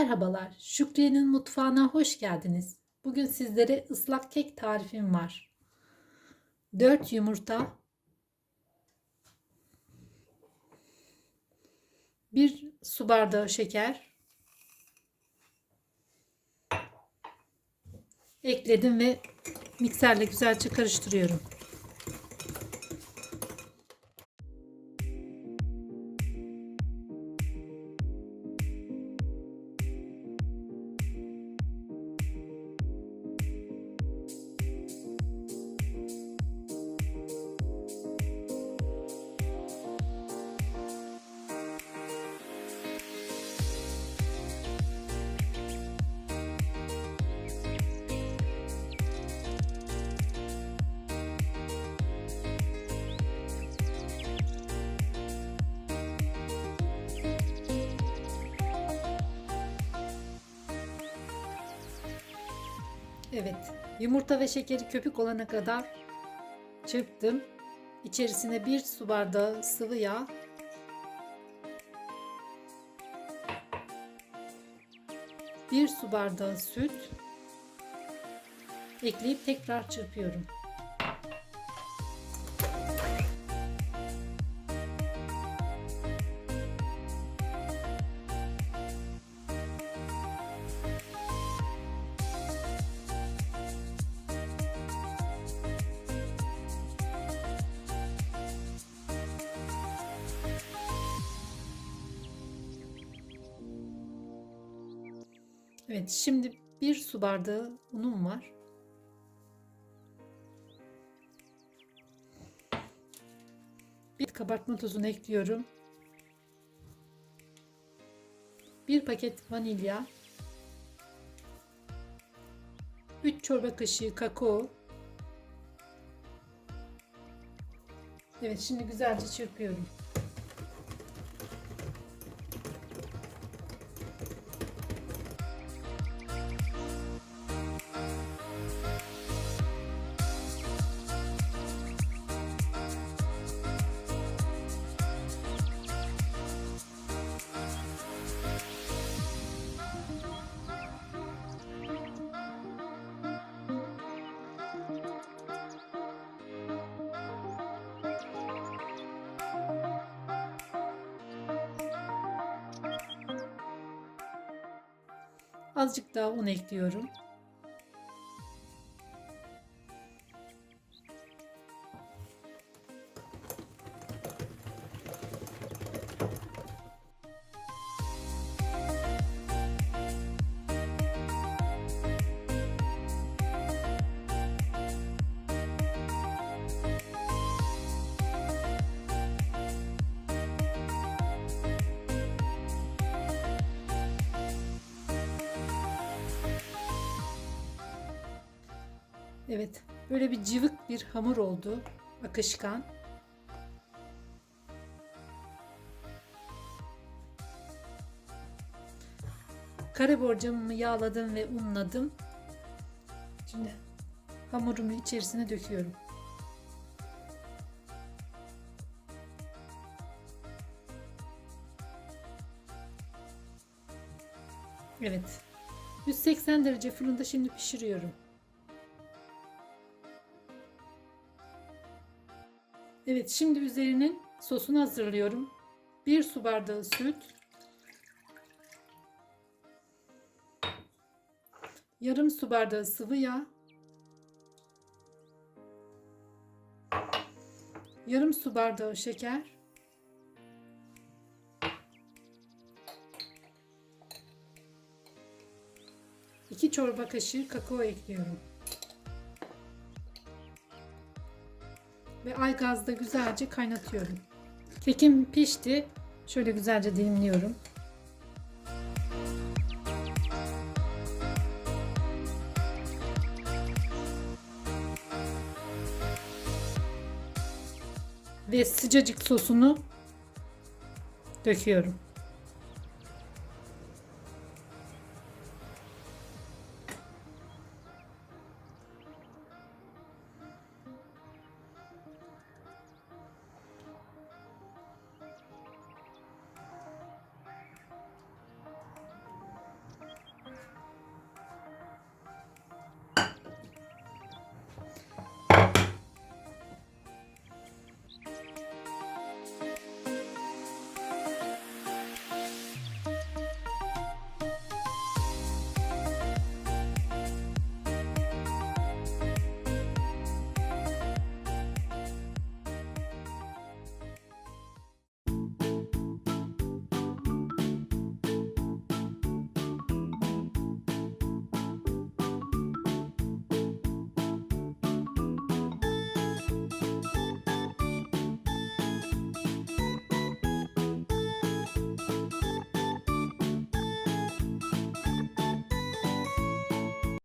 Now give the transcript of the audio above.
Merhabalar, Şükriye'nin mutfağına hoş geldiniz. Bugün sizlere ıslak kek tarifim var. 4 yumurta, 1 su bardağı şeker ekledim ve mikserle güzelce karıştırıyorum. Evet, yumurta ve şekeri köpük olana kadar çırptım. İçerisine bir su bardağı sıvı yağ, bir su bardağı süt ekleyip tekrar çırpıyorum. Evet, şimdi bir su bardağı unum var. Bir kabartma tozunu ekliyorum. Bir paket vanilya. 3 çorba kaşığı kakao. Evet, şimdi güzelce çırpıyorum. Azıcık daha un ekliyorum. Evet, böyle bir cıvık bir hamur oldu. Akışkan. Kare borcamımı yağladım ve unladım. Şimdi hamurumu içerisine döküyorum. Evet. 180 derece fırında şimdi pişiriyorum. Evet şimdi üzerinin sosunu hazırlıyorum. 1 su bardağı süt. Yarım su bardağı sıvı yağ. Yarım su bardağı şeker. İki çorba kaşığı kakao ekliyorum. Ve ay gazda güzelce kaynatıyorum. Kekim pişti. Şöyle güzelce dilimliyorum. Ve sıcacık sosunu döküyorum.